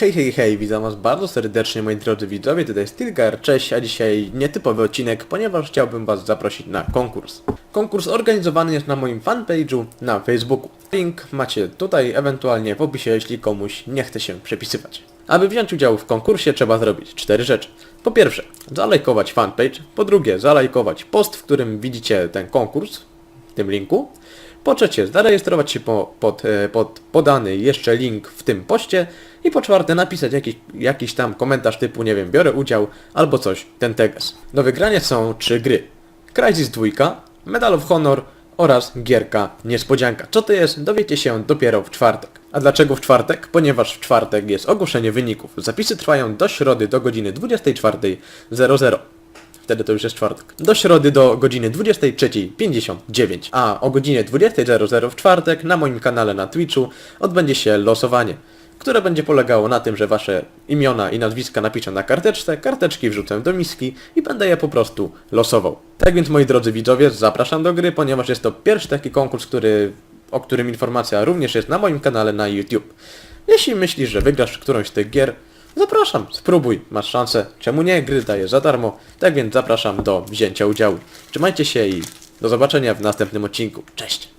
Hej, hej, hej, witam was bardzo serdecznie moi drodzy widzowie, tutaj jest Tilgar, cześć, a dzisiaj nietypowy odcinek, ponieważ chciałbym was zaprosić na konkurs. Konkurs organizowany jest na moim fanpage'u na Facebooku. Link macie tutaj, ewentualnie w opisie, jeśli komuś nie chce się przepisywać. Aby wziąć udział w konkursie trzeba zrobić cztery rzeczy. Po pierwsze, zalajkować fanpage, po drugie, zalajkować post, w którym widzicie ten konkurs, tym linku. Po trzecie, zarejestrować się po, pod, e, pod podany jeszcze link w tym poście. I po czwarte, napisać jakiś, jakiś tam komentarz typu, nie wiem, biorę udział albo coś, ten teges. Do wygrania są trzy gry. Crysis 2, Medal of Honor oraz gierka Niespodzianka. Co to jest, dowiecie się dopiero w czwartek. A dlaczego w czwartek? Ponieważ w czwartek jest ogłoszenie wyników. Zapisy trwają do środy do godziny 24.00. Wtedy to już jest czwartek. Do środy do godziny 23.59. A o godzinie 20.00 w czwartek na moim kanale na Twitchu odbędzie się losowanie, które będzie polegało na tym, że wasze imiona i nazwiska napiszę na karteczce, karteczki wrzucę do miski i będę je po prostu losował. Tak więc moi drodzy widzowie, zapraszam do gry, ponieważ jest to pierwszy taki konkurs, który, o którym informacja również jest na moim kanale na YouTube. Jeśli myślisz, że wygrasz którąś z tych gier, Zapraszam, spróbuj, masz szansę. Czemu nie? Gry daję za darmo. Tak więc zapraszam do wzięcia udziału. Trzymajcie się i do zobaczenia w następnym odcinku. Cześć!